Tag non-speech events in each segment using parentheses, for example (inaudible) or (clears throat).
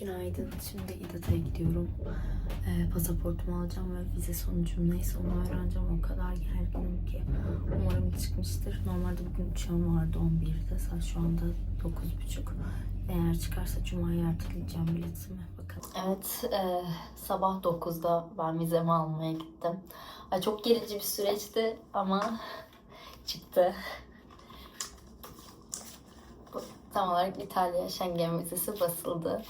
Günaydın. Şimdi İDAT'a gidiyorum. Ee, pasaportumu alacağım ve vize sonucum neyse onu öğreneceğim. O kadar gerginim ki. Umarım çıkmıştır. Normalde bugün uçağım vardı 11'de. Saat şu anda 9.30. Eğer çıkarsa Cuma'ya erteleyeceğim biletimi. Bakalım. Evet, e, sabah 9'da ben vizemi almaya gittim. Ay, çok gerici bir süreçti ama (laughs) çıktı. Tam olarak İtalya Schengen vizesi basıldı.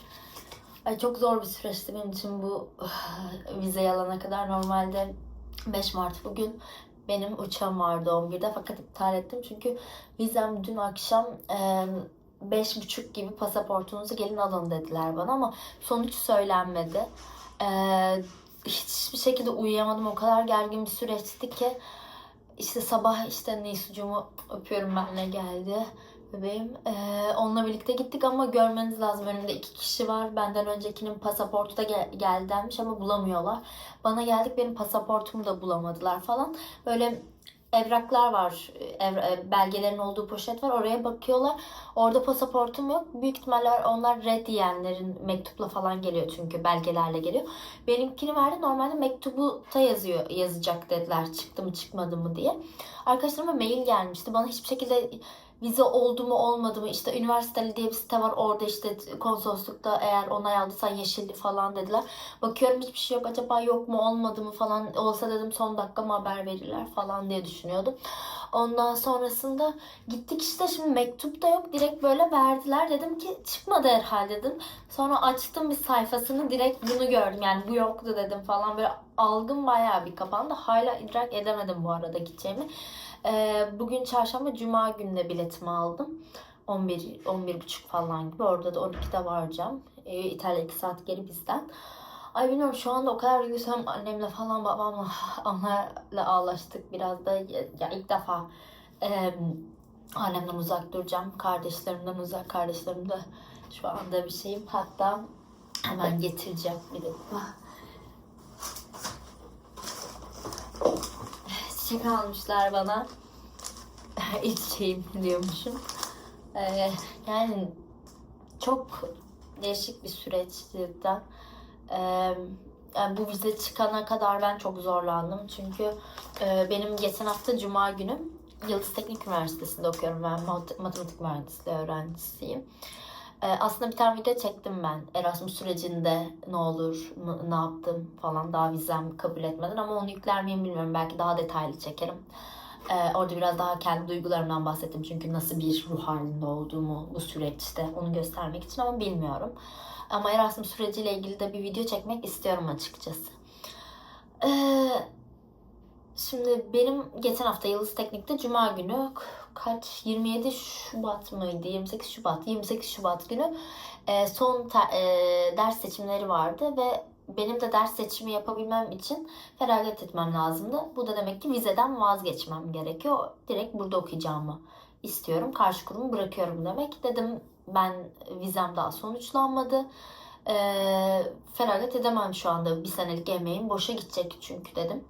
Ay çok zor bir süreçti benim için bu (sighs) vizeyi alana kadar. Normalde 5 Mart bugün benim uçağım vardı 11'de fakat iptal ettim. Çünkü vizem dün akşam e, beş buçuk gibi pasaportunuzu gelin alın dediler bana ama sonuç söylenmedi. E, hiçbir şekilde uyuyamadım. O kadar gergin bir süreçti ki işte sabah işte Nisucuğumu öpüyorum benle geldi bebeğim. Ee, onunla birlikte gittik ama görmeniz lazım. Önümde iki kişi var. Benden öncekinin pasaportu da gel- geldi ama bulamıyorlar. Bana geldik benim pasaportumu da bulamadılar falan. Böyle evraklar var. Ev- e, belgelerin olduğu poşet var. Oraya bakıyorlar. Orada pasaportum yok. Büyük ihtimalle onlar red diyenlerin mektupla falan geliyor çünkü belgelerle geliyor. Benimkini verdi. Normalde mektubu da yazıyor, yazacak dediler. Çıktı mı çıkmadı mı diye. Arkadaşlarıma mail gelmişti. Bana hiçbir şekilde vize oldu mu olmadı mı işte üniversiteli diye bir site var orada işte konsoloslukta eğer onay aldıysan yeşilli falan dediler. Bakıyorum hiçbir şey yok acaba yok mu olmadı mı falan olsa dedim son dakika mı haber verirler falan diye düşünüyordum. Ondan sonrasında gittik işte şimdi mektup da yok direkt böyle verdiler dedim ki çıkmadı herhalde dedim. Sonra açtım bir sayfasını direkt bunu gördüm yani bu yoktu dedim falan böyle algım bayağı bir kapandı. Hala idrak edemedim bu arada gideceğimi. Bugün çarşamba cuma gününe biletimi aldım. 11 11 buçuk falan gibi. Orada da 12'de varacağım. Ee, İtalya 2 saat geri bizden. Ay bilmiyorum şu anda o kadar duygusal annemle falan babamla (laughs) onlarla ağlaştık biraz da ya ilk defa e, annemden uzak duracağım. Kardeşlerimden uzak. Kardeşlerim de şu anda bir şeyim. Hatta hemen getireceğim bir dakika. Çiçek almışlar bana. (laughs) İlk şeyim diyormuşum. Ee, yani çok değişik bir süreç cidden. Ee, yani bu vize çıkana kadar ben çok zorlandım. Çünkü e, benim geçen hafta Cuma günü Yıldız Teknik Üniversitesi'nde okuyorum. Ben mat- matematik mühendisliği öğrencisiyim. Ee, aslında bir tane video çektim ben. Erasmus sürecinde ne olur, ne yaptım falan daha vizem kabul etmeden ama onu yükler miyim bilmiyorum. Belki daha detaylı çekerim. Ee, orada biraz daha kendi duygularımdan bahsettim. Çünkü nasıl bir ruh halinde olduğumu bu süreçte onu göstermek için ama bilmiyorum. Ama Erasmus süreciyle ilgili de bir video çekmek istiyorum açıkçası. Ee, şimdi benim geçen hafta Yıldız Teknik'te Cuma günü kaç 27 Şubat mıydı? 28 Şubat. 28 Şubat günü e, son e, ders seçimleri vardı ve benim de ders seçimi yapabilmem için feragat etmem lazımdı. Bu da demek ki vizeden vazgeçmem gerekiyor. Direkt burada okuyacağımı istiyorum. Karşı kurumu bırakıyorum demek. Dedim ben vizem daha sonuçlanmadı. Ee, feragat edemem şu anda. Bir senelik emeğim boşa gidecek çünkü dedim.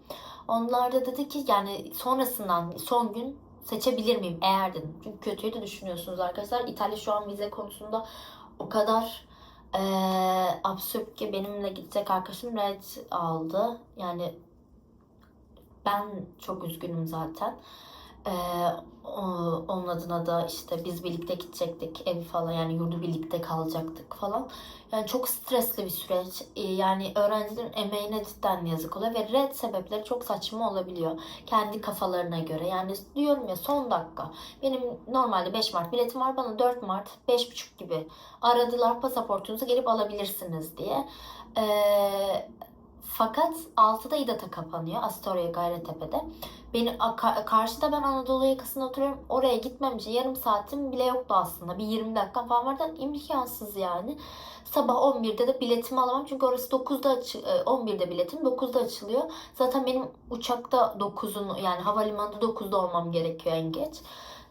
Onlar da dedi ki yani sonrasından son gün seçebilir miyim eğer dedim. Çünkü kötüyü de düşünüyorsunuz arkadaşlar. İtalya şu an vize konusunda o kadar eee absürt ki benimle gidecek arkadaşım red aldı. Yani ben çok üzgünüm zaten. Eee, o- onun adına da işte biz birlikte gidecektik ev falan yani yurdu birlikte kalacaktık falan. Yani çok stresli bir süreç. Ee, Yani öğrencilerin emeğine cidden yazık oluyor ve red sebepleri çok saçma olabiliyor. Kendi kafalarına göre. Yani diyorum ya son dakika. Benim normalde 5 Mart biletim var. Bana 4 Mart 5.30 gibi aradılar pasaportunuzu gelip alabilirsiniz diye. Ee, fakat 6'da İDATA kapanıyor. Astoria Gayrettepe'de. Beni ka- karşıda ben Anadolu yakasında oturuyorum. Oraya gitmem için yarım saatim bile yoktu aslında. Bir 20 dakika falan vardı. İmkansız yani. Sabah 11'de de biletimi alamam. Çünkü orası 9'da açı- e, 11'de biletim 9'da açılıyor. Zaten benim uçakta 9'un yani havalimanında 9'da olmam gerekiyor en geç.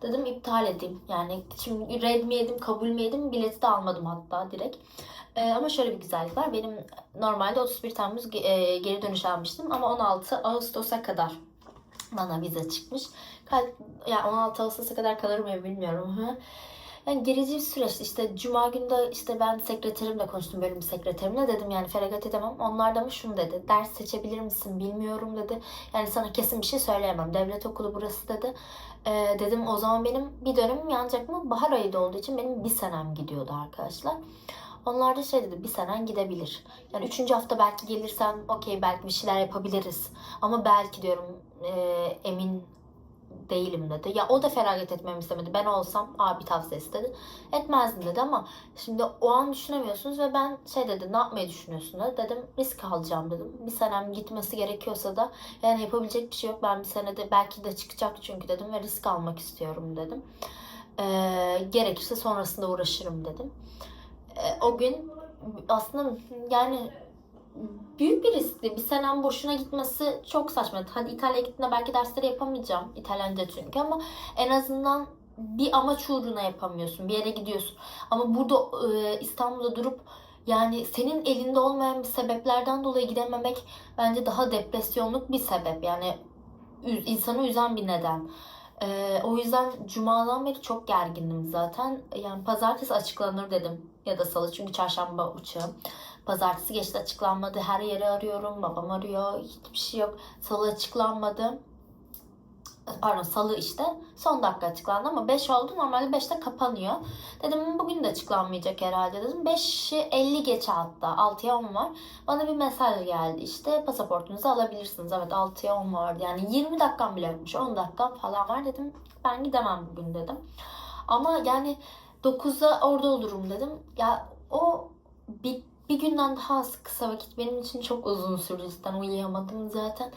Dedim iptal edeyim. Yani şimdi red mi yedim kabul mü yedim bileti de almadım hatta direkt. Ee, ama şöyle bir güzellik var. Benim normalde 31 Temmuz e, geri dönüş almıştım ama 16 Ağustos'a kadar bana vize çıkmış. Ka- yani 16 Ağustos'a kadar kalır mıyım bilmiyorum. Yani gerici bir süreçti. İşte cuma günü de işte ben sekreterimle konuştum bölüm sekreterimle dedim yani feragat edemem. Onlar da mı şunu dedi. Ders seçebilir misin bilmiyorum dedi. Yani sana kesin bir şey söyleyemem. Devlet okulu burası dedi. Ee, dedim o zaman benim bir dönemim yanacak mı? Bahar ayı da olduğu için benim bir senem gidiyordu arkadaşlar. Onlar da şey dedi bir senen gidebilir. Yani üçüncü hafta belki gelirsen okey belki bir şeyler yapabiliriz. Ama belki diyorum e, emin değilim dedi. Ya o da feragat etmemi istemedi. Ben olsam abi tavsiyesi dedi. Etmezdim dedi ama şimdi o an düşünemiyorsunuz ve ben şey dedi ne yapmayı düşünüyorsun dedi. Dedim risk alacağım dedim. Bir senem gitmesi gerekiyorsa da yani yapabilecek bir şey yok. Ben bir senede belki de çıkacak çünkü dedim ve risk almak istiyorum dedim. Ee, gerekirse sonrasında uğraşırım dedim. Ee, o gün aslında yani büyük bir riskti. Bir senem boşuna gitmesi çok saçma. Hadi İtalya'ya gittiğinde belki dersleri yapamayacağım. İtalyanca çünkü ama en azından bir amaç uğruna yapamıyorsun. Bir yere gidiyorsun. Ama burada e, İstanbul'da durup yani senin elinde olmayan bir sebeplerden dolayı gidememek bence daha depresyonluk bir sebep. Yani insanı üzen bir neden. E, o yüzden cumadan beri çok gergindim zaten. Yani pazartesi açıklanır dedim ya da salı çünkü çarşamba uçağım. Pazartesi geçti açıklanmadı. Her yeri arıyorum. Babam arıyor. Hiçbir şey yok. Salı açıklanmadı. Pardon salı işte. Son dakika açıklandı ama 5 oldu. Normalde 5'te kapanıyor. Dedim bugün de açıklanmayacak herhalde dedim. 5'i 50 geçe hatta. 6'ya 10 var. Bana bir mesaj geldi işte. Pasaportunuzu alabilirsiniz. Evet 6'ya 10 vardı. Yani 20 dakikam bile yokmuş. 10 dakikam falan var dedim. Ben gidemem bugün dedim. Ama yani 9'da orada olurum dedim. Ya o bir, bir günden daha az kısa vakit benim için çok uzun sürdü. Cidden uyuyamadım zaten.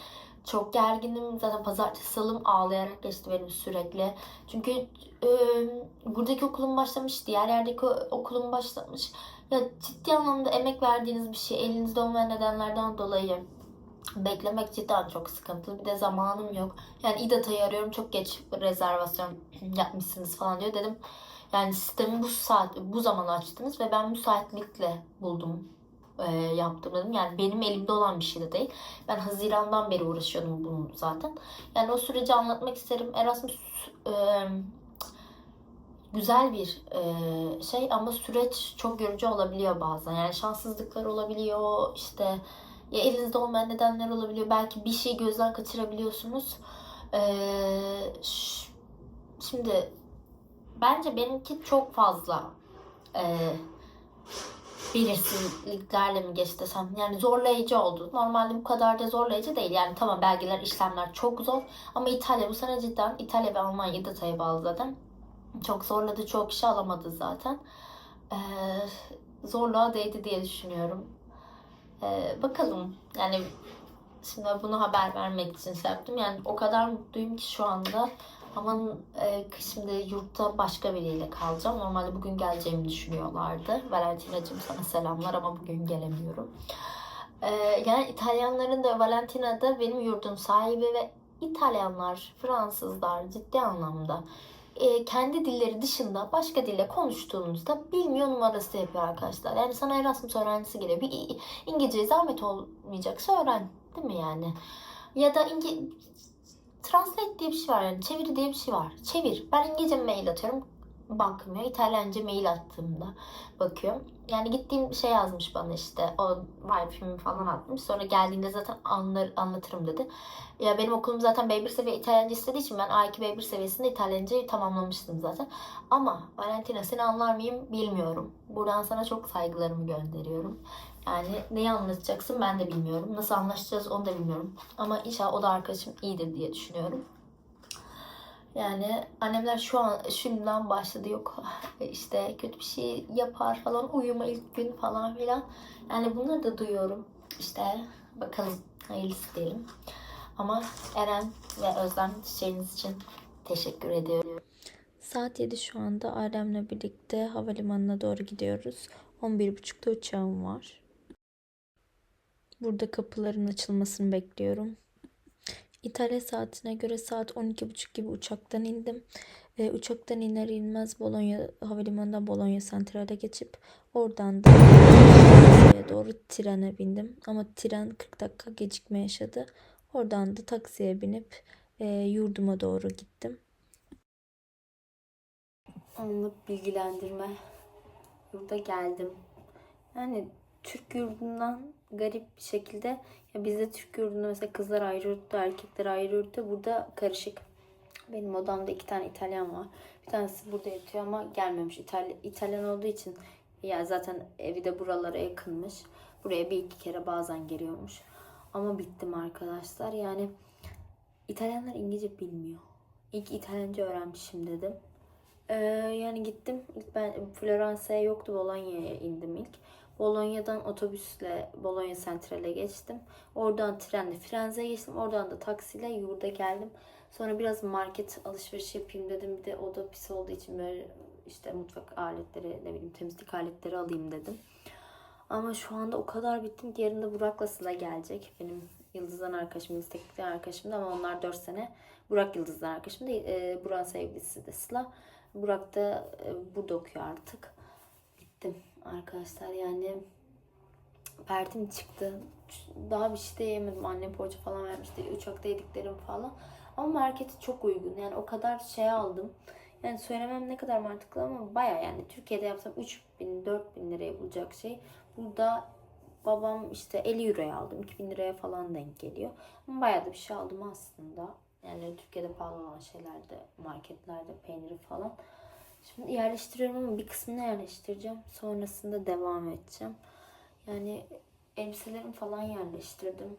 Çok gerginim. Zaten pazartesi salım ağlayarak geçti benim sürekli. Çünkü e, buradaki okulum başlamış, diğer yerdeki okulum başlamış. Ya ciddi anlamda emek verdiğiniz bir şey elinizde olmayan nedenlerden dolayı beklemek cidden çok sıkıntılı. Bir de zamanım yok. Yani İDAT'ayı arıyorum çok geç rezervasyon (clears throat) yapmışsınız falan diyor. Dedim yani sistemi bu saat bu zaman açtınız ve ben müsaitlikle buldum e, yaptım dedim. Yani benim elimde olan bir şey de değil. Ben Haziran'dan beri uğraşıyordum bunu zaten. Yani o süreci anlatmak isterim. Erasmus e, güzel bir e, şey ama süreç çok yorucu olabiliyor bazen. Yani şanssızlıklar olabiliyor. İşte ya elinizde olmayan nedenler olabiliyor. Belki bir şey gözden kaçırabiliyorsunuz. E, şimdi bence benimki çok fazla e, belirsizliklerle mi geçti desem yani zorlayıcı oldu. Normalde bu kadar da zorlayıcı değil. Yani tamam belgeler, işlemler çok zor ama İtalya bu sene cidden İtalya ve Almanya İDATA'ya bağlı zaten. Çok zorladı. Çok kişi alamadı zaten. Ee, zorluğa değdi diye düşünüyorum. Ee, bakalım. Yani şimdi bunu haber vermek için şey yaptım. Yani o kadar mutluyum ki şu anda. Aman e, şimdi yurtta başka biriyle kalacağım. Normalde bugün geleceğimi düşünüyorlardı. Valentina'cığım sana selamlar ama bugün gelemiyorum. E, yani İtalyanların da Valentina'da benim yurdum sahibi ve İtalyanlar, Fransızlar ciddi anlamda e, kendi dilleri dışında başka dille konuştuğunuzda bilmiyor numarası yapıyor arkadaşlar. Yani sana Erasmus öğrencisi geliyor. Bir İngilizce zahmet olmayacaksa öğren. Değil mi yani? Ya da İngi Translate diye bir şey var yani çeviri diye bir şey var. Çevir. Ben İngilizce mail atıyorum. Bakmıyor. İtalyanca mail attığımda bakıyor. Yani gittiğim şey yazmış bana işte. O wife'imi falan atmış. Sonra geldiğinde zaten anlar, anlatırım dedi. Ya benim okulum zaten B1 seviye İtalyanca istediği için ben A2 B1 seviyesinde İtalyancayı tamamlamıştım zaten. Ama Valentina seni anlar mıyım bilmiyorum. Buradan sana çok saygılarımı gönderiyorum. Yani neyi anlatacaksın ben de bilmiyorum. Nasıl anlaşacağız onu da bilmiyorum. Ama inşallah o da arkadaşım iyidir diye düşünüyorum. Yani annemler şu an şimdiden başladı yok işte kötü bir şey yapar falan uyuma ilk gün falan filan. Yani bunları da duyuyorum. İşte bakalım hayırlısı diyelim. Ama Eren ve Özlem çiçeğiniz için teşekkür ediyorum. Saat 7 şu anda ailemle birlikte havalimanına doğru gidiyoruz. 11.30'da uçağım var. Burada kapıların açılmasını bekliyorum. İtalya saatine göre saat 12.30 gibi uçaktan indim. Ee, uçaktan iner inmez Bologna havalimanından Bologna Central'e geçip oradan da doğru trene bindim. Ama tren 40 dakika gecikme yaşadı. Oradan da taksiye binip e, yurduma doğru gittim. anlık bilgilendirme. Yurda geldim. Yani Türk yurdundan garip bir şekilde ya bizde Türk yurdunda mesela kızlar ayrı yurtta, erkekler ayrı yurtta. Burada karışık. Benim odamda iki tane İtalyan var. Bir tanesi burada yatıyor ama gelmemiş. İtalya, İtalyan olduğu için ya zaten evi de buralara yakınmış. Buraya bir iki kere bazen geliyormuş. Ama bittim arkadaşlar. Yani İtalyanlar İngilizce bilmiyor. İlk İtalyanca öğrenmişim dedim. Ee, yani gittim. İlk ben Floransa'ya yoktu. Bolonya'ya indim ilk. Bolonya'dan otobüsle Bologna Central'e geçtim. Oradan trenle Firenze'ye geçtim. Oradan da taksiyle yurda geldim. Sonra biraz market alışveriş yapayım dedim. Bir de oda pis olduğu için böyle işte mutfak aletleri, ne bileyim temizlik aletleri alayım dedim. Ama şu anda o kadar bittim ki yarın da Burak'la Sıla gelecek. Benim Yıldız'dan arkadaşım, Teknik'ten arkadaşım da ama onlar 4 sene. Burak Yıldız'dan arkadaşım değil. E, Burak'ın sevgilisi de Sıla. Burak da e, burada okuyor artık. Bittim arkadaşlar yani pertim çıktı. Daha bir şey de yemedim. Annem poğaça falan vermişti. Uçakta yediklerim falan. Ama marketi çok uygun. Yani o kadar şey aldım. Yani söylemem ne kadar mantıklı ama baya yani Türkiye'de yapsam 3000 4000 liraya bulacak şey. Burada babam işte 50 euroya aldım. 2000 liraya falan denk geliyor. Ama bayağı da bir şey aldım aslında. Yani Türkiye'de pahalı olan şeylerde, marketlerde peyniri falan. Şimdi yerleştiriyorum ama bir kısmını yerleştireceğim. Sonrasında devam edeceğim. Yani elbiselerimi falan yerleştirdim.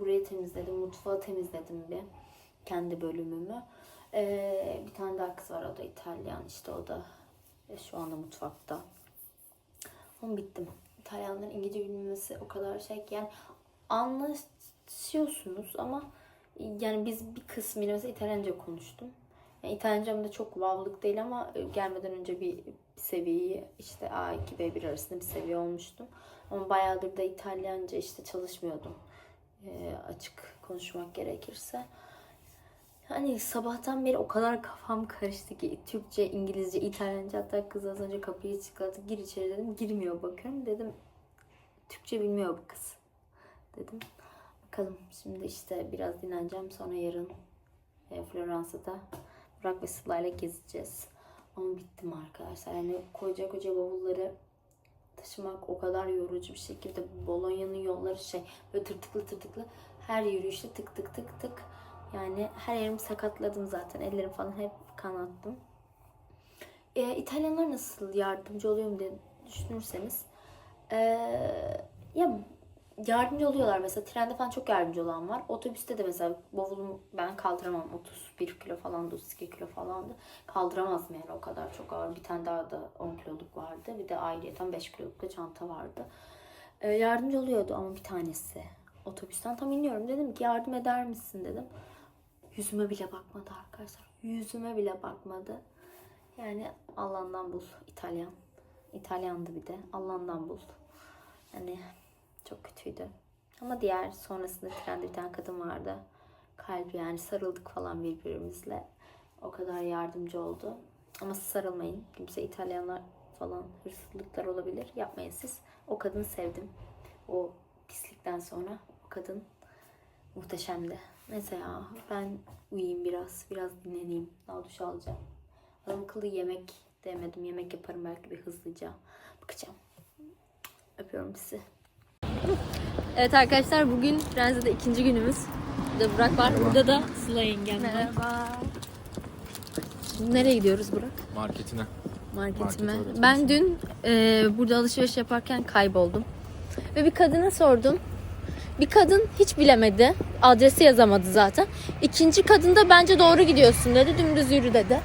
Burayı temizledim, mutfağı temizledim bir. Kendi bölümümü. Ee, bir tane daha kız var o da İtalyan işte o da şu anda mutfakta. Ama bittim. İtalyanların İngilizce bilmemesi o kadar şey ki yani anlaşıyorsunuz ama yani biz bir kısmıyla mesela İtalyanca konuştum. Yani İtalyancam da çok vavlık değil ama e, gelmeden önce bir seviyeyi işte A2 B1 arasında bir seviye olmuştum. Ama bayağıdır da İtalyanca işte çalışmıyordum. Ee, açık konuşmak gerekirse. Hani sabahtan beri o kadar kafam karıştı ki Türkçe, İngilizce, İtalyanca hatta kız az önce kapıyı çıkarttı. Gir içeri dedim. Girmiyor bakıyorum. Dedim Türkçe bilmiyor bu kız. Dedim. Bakalım şimdi işte biraz dinleneceğim. Sonra yarın e, Floransa'da Burak ve Sıla ile gezeceğiz. Ama bittim arkadaşlar. Yani koca koca bavulları taşımak o kadar yorucu bir şekilde Bolonya'nın yolları şey böyle tırtıklı tırtıklı her yürüyüşte tık tık tık tık yani her yerimi sakatladım zaten ellerim falan hep kanattım. Ee, İtalyanlar nasıl yardımcı oluyor mu diye düşünürseniz ee, ya yardımcı oluyorlar mesela trende falan çok yardımcı olan var. Otobüste de mesela bavulumu ben kaldıramam 31 kilo falan 32 kilo falandı. Kaldıramazdım yani o kadar çok ağır. Bir tane daha da 10 kiloluk vardı. Bir de ayrıyeten 5 kiloluk da çanta vardı. Ee, yardımcı oluyordu ama bir tanesi. Otobüsten tam iniyorum. Dedim ki yardım eder misin dedim. Yüzüme bile bakmadı arkadaşlar. Yüzüme bile bakmadı. Yani Allah'ından bul İtalyan. İtalyandı bir de. Allah'ından bul. Yani çok kötüydü. Ama diğer sonrasında trende bir kadın vardı. Kalbi yani sarıldık falan birbirimizle. O kadar yardımcı oldu. Ama sarılmayın. Kimse İtalyanlar falan hırsızlıklar olabilir. Yapmayın siz. O kadını sevdim. O pislikten sonra o kadın muhteşemdi. Neyse ya ben uyuyayım biraz. Biraz dinleneyim. Daha duş alacağım. Adam akıllı yemek demedim. Yemek yaparım belki bir hızlıca. Bakacağım. Öpüyorum sizi. Evet arkadaşlar bugün Firenze'de ikinci günümüz. Burada Burak var. Burada da Sıla yengem var. Merhaba. Şimdi nereye gidiyoruz Burak? Marketine. Marketime. Market. Ben dün e, burada alışveriş yaparken kayboldum. Ve bir kadına sordum. Bir kadın hiç bilemedi. Adresi yazamadı zaten. İkinci kadın da bence doğru gidiyorsun dedi. Dümdüz yürü dedi.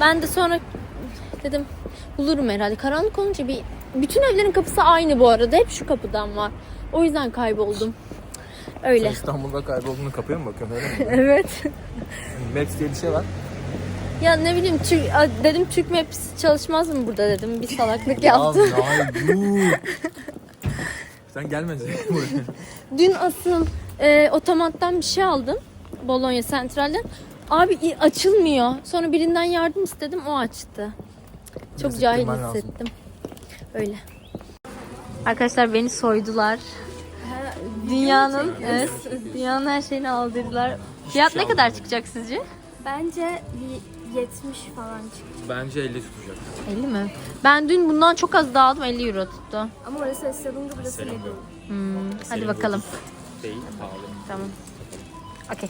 Ben de sonra dedim bulurum herhalde. Karanlık olunca bir bütün evlerin kapısı aynı bu arada. Hep şu kapıdan var. O yüzden kayboldum. Sen Öyle. İstanbul'da kaybolduğunu kapıya mı bakıyorsun öyle mi? (laughs) evet. Maps diye bir şey var. Ya ne bileyim Türk, dedim Türk Maps çalışmaz mı burada dedim. Bir salaklık yaptım. Sen gelmedin buraya. (laughs) Dün asıl e, otomattan bir şey aldım. Bologna Central'den. Abi açılmıyor. Sonra birinden yardım istedim o açtı. Çok Biraz cahil ittirmen lazım. Öyle. Arkadaşlar beni soydular. Dünyanın evet, dünyanın her şeyini aldırdılar. Fiyat ne kadar çıkacak sizce? Bence bir 70 falan çıktı. Bence 50 tutacak. 50 mi? Ben dün bundan çok az daha aldım 50 euro tuttu. Ama orası Esselunga burası yok. Hmm, hadi bakalım. Değil pahalı. Tamam. Okey.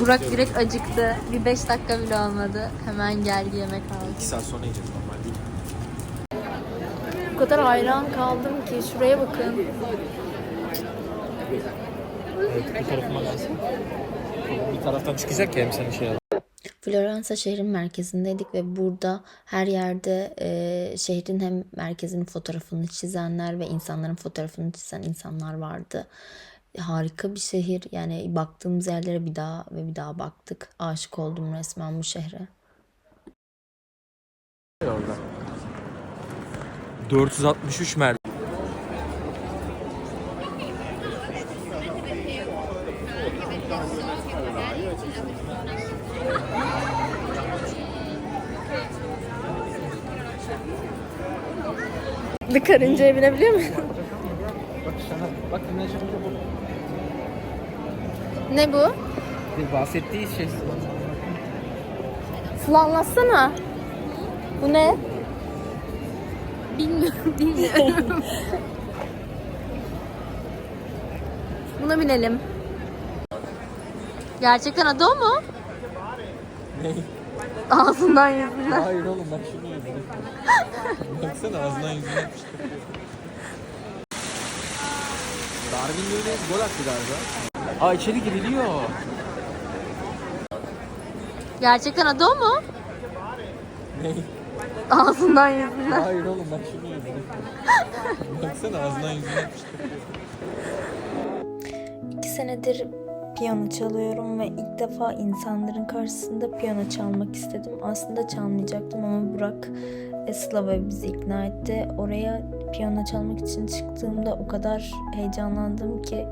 Burak direkt acıktı. Bir 5 dakika bile olmadı. Hemen geldi yemek aldı. 2 saat sonra yiyeceğiz normal değil. O kadar hayran kaldım ki şuraya bakın. Evet, bu tarafıma gelsin. Bir taraftan çıkacak ya hem senin şey Floransa şehrin merkezindeydik ve burada her yerde e, şehrin hem merkezinin fotoğrafını çizenler ve insanların fotoğrafını çizen insanlar vardı. Harika bir şehir. Yani baktığımız yerlere bir daha ve bir daha baktık. Aşık oldum resmen bu şehre. orada. 463 merdiven. Bir karıncaya binebiliyor muyum? Bak sana, bak ne bu. Ne bu? Bahsettiği şey. Sıla anlatsana. Bu ne? Bilmiyorum, bilmiyorum. (laughs) Buna binelim. Gerçekten adı o mu? Ne? Ağzından yüzünden. Hayır oğlum bak şunu yüzüne. (laughs) Baksana ağzından yüzüne yapıştı. (laughs) Darwin Núñez gol attı galiba. Aa içeri giriliyor. Gerçekten adı o mu? Ne? Ağzından yüzünden. Hayır oğlum bak şunu yüzüne. (laughs) Baksana ağzından yüzüne yapıştı. İki senedir piyano çalıyorum ve ilk defa insanların karşısında piyano çalmak istedim. Aslında çalmayacaktım ama Burak Slava bizi ikna etti. Oraya piyano çalmak için çıktığımda o kadar heyecanlandım ki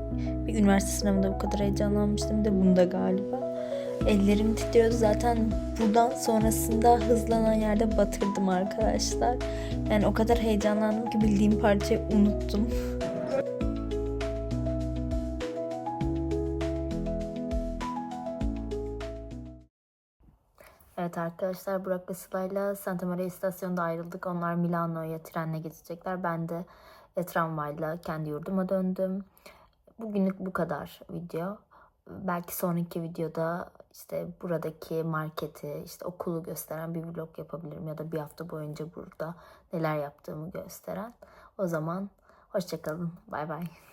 bir üniversite sınavında bu kadar heyecanlanmıştım de bunda galiba. Ellerim titriyordu zaten buradan sonrasında hızlanan yerde batırdım arkadaşlar. Yani o kadar heyecanlandım ki bildiğim parçayı unuttum. (laughs) arkadaşlar Burak ve Sıla'yla Santa Maria istasyonunda ayrıldık. Onlar Milano'ya trenle geçecekler. Ben de e, tramvayla kendi yurduma döndüm. Bugünlük bu kadar video. Belki sonraki videoda işte buradaki marketi, işte okulu gösteren bir vlog yapabilirim ya da bir hafta boyunca burada neler yaptığımı gösteren. O zaman hoşçakalın. Bay bay.